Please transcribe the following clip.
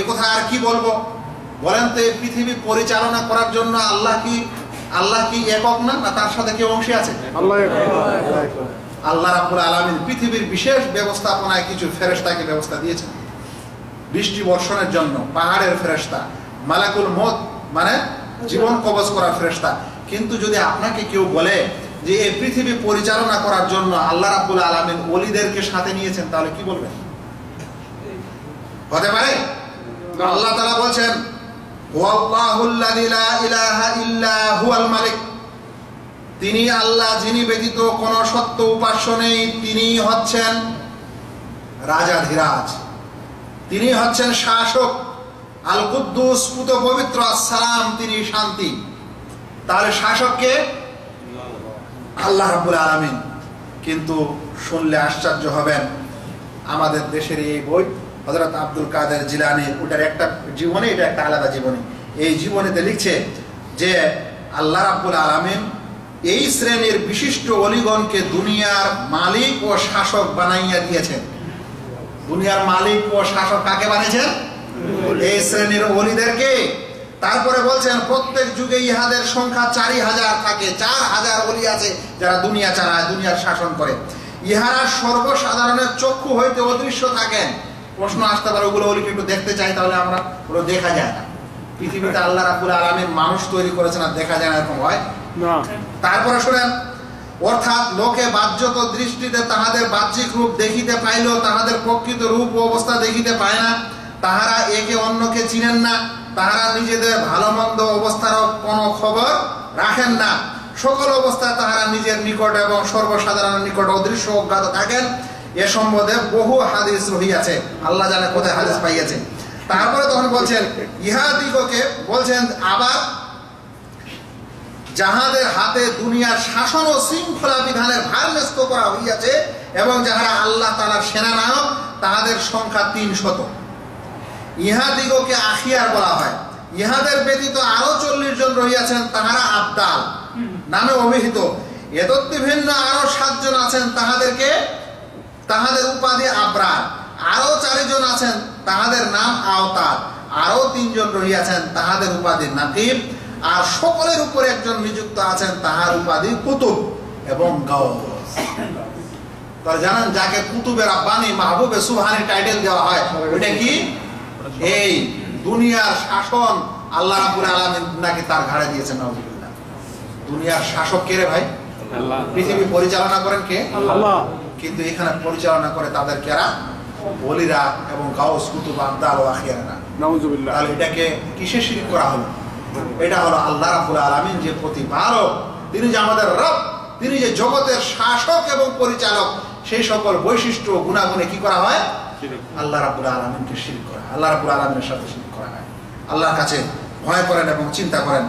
এ কথা আর কি বলব? বলেন তো এই পৃথিবী পরিচালনা করার জন্য আল্লাহ কি আল্লাহ কি একক না? না তার সাথে কেউ অংশী আছে? আল্লাহ আল্লাহ রাব্বুল আলামিন পৃথিবীর বিশেষ ব্যবস্থাপনায় কিছু ফেরেশতাকে ব্যবস্থা দিয়েছেন। বৃষ্টি বর্ষণের জন্য পাহাড়ের ফেরেশতা মালাকুল মত মানে জীবন কবজ করার ফেরেশতা। কিন্তু যদি আপনাকে কেউ বলে যে এই পৃথিবী পরিচালনা করার জন্য আল্লাহ রাব্বুল আলামিন ওলিদেরকে সাথে নিয়েছেন তাহলে কি বলবেন? হতে পারে? আল্লাহ তাআলা বলছেন তিনি আল্লাহ যিনি ব্যতীত কোন সত্য উপাস্য নেই তিনি হচ্ছেন রাজাধিরাজ তিনি হচ্ছেন শাসক। আল কুদ্দুস পুত পবিত্র সালাম তিনি শান্তি। তাহলে শাসককে আল্লাহ রাব্বুল আলামিন। কিন্তু শুনলে আশ্চর্য হবেন, আমাদের দেশের এই বই হযরত আব্দুল কাদের জিলানির ওটার একটা জীবনে, এটা একটা আলাদা জীবনী। এই জীবনীতে লিখছে যে, আল্লাহ রাব্বুল আলামিন এই শ্রেণির বিশিষ্ট অলিগণকে দুনিয়ার মালিক ও শাসক বানাইয়া দিয়েছেন। দুনিয়ার মালিক ও শাসক কাকে বানিয়েছেন? এই শ্রেণির অলিদেরকে। তারপরে বলছেন, প্রত্যেক যুগে ইহাদের সংখ্যা চারি হাজার থাকে, চার হাজার অলি আছে যারা দুনিয়া চালায়, দুনিয়ার শাসন করে। ইহারা সর্বসাধারণের চক্ষু হইতে অদৃশ্য থাকেন। প্রশ্ন আসতে পারে ওগুলো অলিকে একটু দেখতে চাই তাহলে আমরা ওগুলো দেখা যায় না। পৃথিবীতে আল্লাহ রাবুল আলমীর মানুষ তৈরি করেছেন আর দেখা যায় না এরকম হয়। তারপরে শুনেন অর্থাৎ লোকে বাহ্যত দৃষ্টিতে তাহাদের বাহ্যিক রূপ দেখিতে পাইলেও তাহাদের প্রকৃত রূপ ও অবস্থা দেখিতে পায় না। তাহারা একে অন্যকে চিনেন না তাহারা নিজেদের ভালো মন্দ অবস্থারও কোনো খবর রাখেন না। সকল অবস্থায় তাহারা নিজের নিকট এবং সর্বসাধারণের নিকট অদৃশ্য অজ্ঞাত থাকেন। এ সম্বন্ধে বহু হাদিস রহিয়াছে আল্লাহ জানে কোথায় হাদিস পাইয়াছে। তারপরে তখন বলছেন ইহাদিগকে বলছেন, আবার যাহাদের হাতে দুনিয়ার শাসন ও শৃঙ্খলা বিধানের ভার ন্যস্ত করা হইয়াছে এবং যাহারা আল্লাহ তালার সেনানায়ক তাহাদের সংখ্যা তিন শত ইহাদিগকে আখিয়ার বলা হয়। ইহাদের ব্যতীত আরও চল্লিশ জন রহিয়াছেন, তাহারা আবদাল নামে অভিহিত। এতত্তি ভিন্ন আরও তাহাদের উপাধি আবরার আরও চারিজন আছেন, তাহাদের নাম আওতার আরও তিনজন রহিয়াছেন, তাহাদের উপাধি নাকিব আর সকলের উপরে একজন নিযুক্ত আছেন, তাহার উপাধি কুতুব এবং গাউস জানেন, যাকে কুতুবের আব্বানি মাহবুবে সুবহানি টাইটেল দেওয়া হয় এটা কি? এই দুনিয়ার শাসন আল্লাহ রাব্বুল আলামিন নাকি তার ঘাড়ে দিয়েছেন দুনিয়ার শাসক কে রে ভাই? পৃথিবী পরিচালনা করেন কে? আল্লাহ। কিন্তু এখানে পরিচালনা করে তাদের কেরা বলিরা এবং গাউস কুতুব আবদাল আখিয়ারা তাহলে এটাকে কিসে শিরিক করা হলো? এটা হলো আল্লাহ রাব্বুল আলামিন যে প্রতিপালক তিনি যে আমাদের রব তিনি যে জগতের শাসক এবং পরিচালক সেই সকল বৈশিষ্ট্য গুণাগুণে কি করা হয়? আল্লাহ রাব্বুল আলামিনকে শিরিক করা। আল্লাহ রাব্বুল আলামিনের সাথে শিরিক করা হয়। আল্লাহর কাছে ভয় করেন এবং চিন্তা করেন।